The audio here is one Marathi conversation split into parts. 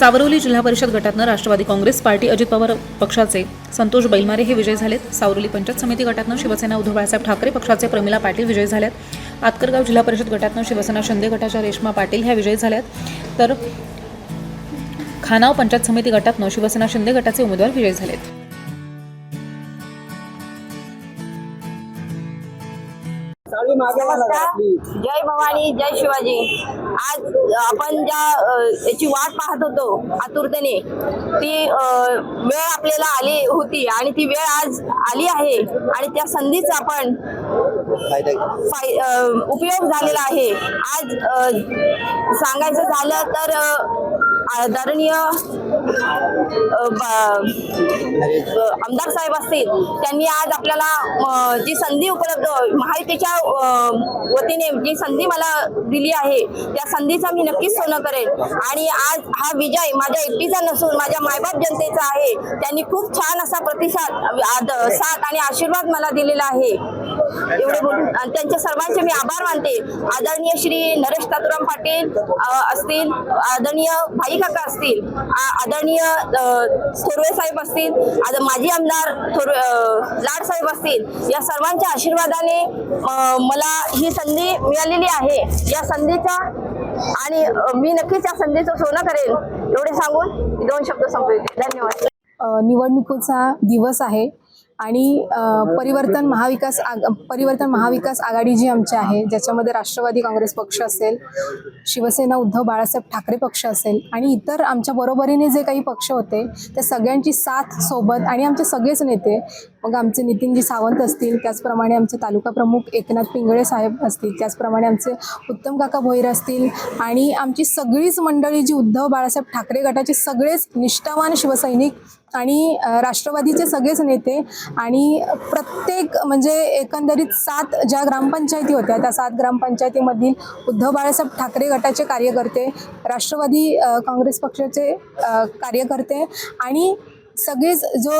सावरवली जिल्हा परिषद गटातनं राष्ट्रवादी काँग्रेस पार्टी अजित पवार पक्षाचे संतोष बैलमारे हे विजय झालेत. सावरोली पंचायत समिती गटातनं शिवसेना उद्धव बाळासाहेब ठाकरे पक्षाचे प्रमिला पाटील विजय झाल्यात. आतकरगाव जिल्हा परिषद गटातनं शिवसेना शिंदे गटाच्या रेश्मा पाटील ह्या विजयी झाल्यात. तर खानाव पंचायत समिती गटातनं शिवसेना शिंदे गटाचे उमेदवार विजयी झालेत. जय भवानी जय शिवाजी. आज आपण ज्या याची वाट पाहत होतो आतुरतेने ती वेळ आपल्याला आली होती आणि ती वेळ आज आली आहे आणि त्या संधीचा आपण उपयोग झालेला आहे. आज सांगायचं झालं तर आदरणीय आमदार साहेब असतील त्यांनी आज आपल्याला जी संधी उपलब्ध महायुतीच्या वतीने जी संधी मला दिली आहे त्या संधीचा मी नक्कीच सोनं करेन. आणि आज हा विजय माझ्या एकटीचा नसून माझ्या मायबाप जनतेचा आहे त्यांनी खूप छान असा प्रतिसाद आद- साथ आणि आशीर्वाद मला दिलेला आहे. एवढे बोलून आणि त्यांच्या सर्वांचे मी आभार मानते. आदरणीय श्री नरेश तातुराम पाटील असतील. आदरणीय भाई काका असतील. आदरणीय थोरवे साहेब असतील. माजी आमदार थोर लाड साहेब असतील. या सर्वांच्या आशीर्वादाने मला ही संधी मिळालेली आहे. या संधीचा आणि मी नक्कीच या संधीचं सोनं करेन एवढे सांगून दोन शब्द संपवते. धन्यवाद. निवडणुकीचा दिवस आहे. आणि परिवर्तन महाविकास आग परिवर्तन महाविकास आघाडी जी आमची आहे ज्याच्यामध्ये राष्ट्रवादी काँग्रेस पक्ष असेल शिवसेना उद्धव बाळासाहेब ठाकरे पक्ष असेल आणि इतर आमच्या बरोबरीने जे काही पक्ष होते त्या सगळ्यांची साथ सोबत आणि आमचे सगळेच नेते मग आमचे नितीनजी सावंत असतील त्याचप्रमाणे आमचे तालुका प्रमुख एकनाथ पिंगळे साहेब असतील त्याचप्रमाणे आमचे उत्तम काका भोईर असतील आणि आमची सगळीच मंडळी जी उद्धव बाळासाहेब ठाकरे गटाचे सगळेच निष्ठावान शिवसैनिक आणि राष्ट्रवादीचे सगळेच नेते आणि प्रत्येक म्हणजे एकंदरीत सात ज्या ग्रामपंचायती होत्या त्या सात ग्रामपंचायतीमधील उद्धव बाळासाहेब ठाकरे गटाचे कार्यकर्ते राष्ट्रवादी काँग्रेस पक्षाचे कार्यकर्ते आणि सगळेच जो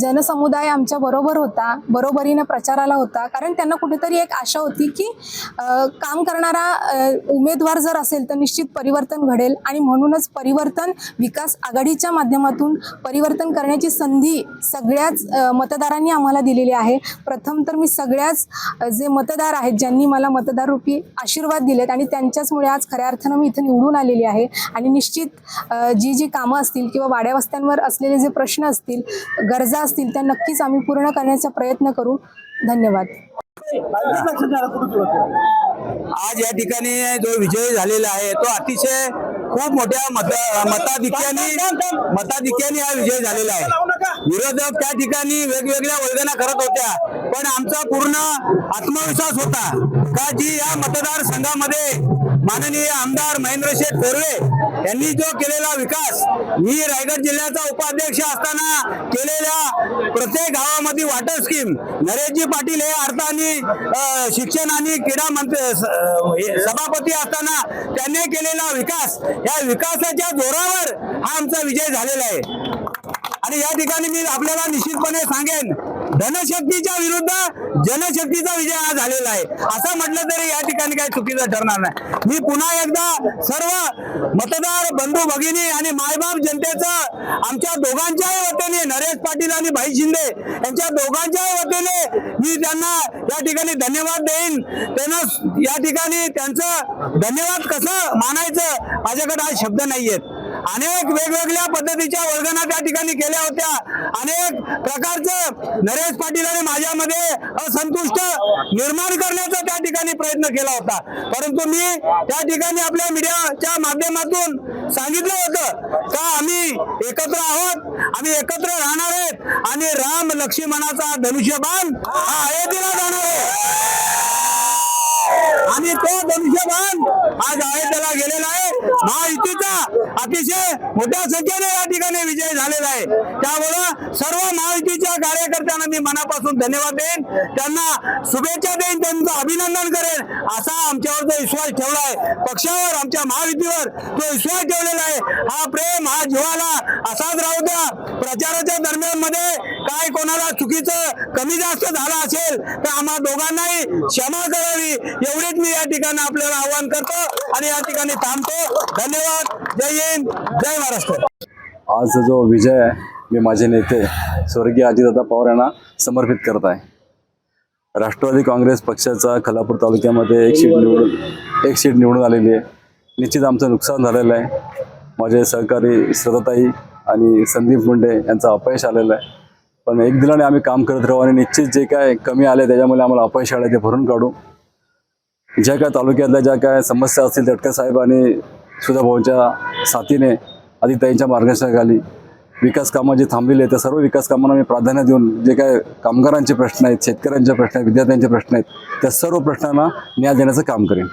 जनसमुदाय आमच्या बरोबर होता बरोबरीनं प्रचाराला होता कारण त्यांना कुठेतरी एक आशा होती की काम करणारा उमेदवार जर असेल तर निश्चित परिवर्तन घडेल आणि म्हणूनच परिवर्तन विकास आघाडीच्या माध्यमातून परिवर्तन करण्याची संधी सगळ्याच मतदारांनी आम्हाला दिलेली आहे. प्रथम तर मी सगळ्याच जे मतदार आहेत ज्यांनी मला मतदार रूपी आशीर्वाद दिलेत आणि त्यांच्याचमुळे आज खऱ्या अर्थानं मी इथं निवडून आलेली आहे. आणि निश्चित जी जी कामं असतील किंवा वाड्यावस्त्यांवर असलेले जे प्रश्न असतील गरजा असतील त्या नक्कीच आम्ही पूर्ण करण्याचा प्रयत्न करू. धन्यवाद. आज या ठिकाणी जो विजय झालेला आहे तो अतिशय खूप मोठ्या मत मताधिक्याने मताधिक्याने हा विजय झालेला आहे. विरोधक त्या ठिकाणी वेगवेगळ्या वर्गना करत होत्या पण आमचा पूर्ण आत्मविश्वास होता का जी या मतदारसंघामध्ये माननीय आमदार महेंद्र शेठ थोरवे यांनी जो केलेला विकास मी रायगड जिल्ह्याचा उपाध्यक्ष असताना केलेल्या प्रत्येक गावामध्ये वॉटर स्कीम नरेशजी पाटील हे अर्थाने शिक्षण आणि क्रीडा मंत्री स- सभापती असताना त्यांनी केलेला विकास या विकासाच्या जोरावर हा आमचा विजय झालेला आहे. आणि या ठिकाणी मी आपल्याला निश्चितपणे सांगेन धनशक्तीच्या विरुद्ध जनशक्तीचा विजय हा झालेला आहे. असं म्हटलं तरी या ठिकाणी काही चुकीचं ठरणार नाही. मी पुन्हा एकदा सर्व मतदार बंधू भगिनी आणि मायबाप जनतेचं आमच्या दोघांच्याही वतीने नरेश पाटील आणि भाई शिंदे यांच्या दोघांच्याही वतीने मी त्यांना या ठिकाणी धन्यवाद देईन. त्यांना या ठिकाणी त्यांचं धन्यवाद कसं मानायचं माझ्याकडे आज शब्द नाही आहेत अनेक वेगवेगळ्या पद्धतीच्या वर्गना त्या ठिकाणी केल्या होत्या. अनेक प्रकारचं नरेश पाटील आणि माझ्यामध्ये असंतुष्ट निर्माण करण्याचा त्या ठिकाणी प्रयत्न केला होता. परंतु मी त्या ठिकाणी आपल्या मीडियाच्या माध्यमातून सांगितलं होतं का आम्ही एकत्र आहोत आम्ही एकत्र राहणार आहेत आणि राम लक्ष्मणाचा धनुष्यबाण हा अयोध्येला जाणार आहे. आणि तो धनुष्यबाण आज अयोध्येला गेलेला महायुतीचा अतिशय मोठ्या संख्येने या ठिकाणी विजय झालेला आहे. त्यामुळं सर्व महायुतीच्या कार्यकर्त्यांना मी मनापासून धन्यवाद देईन. त्यांना शुभेच्छा देईन त्यांचं अभिनंदन करेन असा आमच्यावर जो विश्वास ठेवला आहे. पक्षावर आमच्या महायुतीवर तो विश्वास ठेवलेला आहे हा प्रेम हा जीवाला असाच राहू द्या. प्रचाराच्या दरम्यानमध्ये काय कोणाला चुकीचं कमी जास्त झालं असेल तर आम्हा दोघांनाही क्षमा करावी. एवढेच मी या ठिकाणी आपल्याला आवाहन करतो आणि या ठिकाणी थांबतो. धन्यवाद. जय हिंद. जय महाराष्ट्र. आज जो विजय आहे मी माझे नेते स्वर्गीय अजितदादा पवार यांना समर्पित करत आहे. राष्ट्रवादी काँग्रेस पक्षाचा खलापूर तालुक्यामध्ये एक सीट निवडून एक सीट निवडून आलेली आहे. निश्चित आमचं नुकसान झालेलं आहे. माझे सहकारी श्रद्धाताई आणि संदीप मुंडे यांचं अपयश आलेलं आहे. पण एक दिलाने आम्ही काम करत राहू आणि निश्चित जे काय कमी आले त्याच्यामुळे आम्हाला अपयश आलं ते भरून काढू. ज्या काय तालुक्यातल्या ज्या काय समस्या असतील तटकर साहेब आणि सुधाभाऊच्या साथीने आदिताईंच्या मार्गदर्शनाखाली विकास कामं जी थांबलेली आहेत त्या सर्व विकास कामांना मी प्राधान्य देऊन जे काय कामगारांचे प्रश्न आहेत शेतकऱ्यांचे प्रश्न आहेत विद्यार्थ्यांचे प्रश्न आहेत त्या सर्व प्रश्नांना न्याय देण्याचं काम करेन.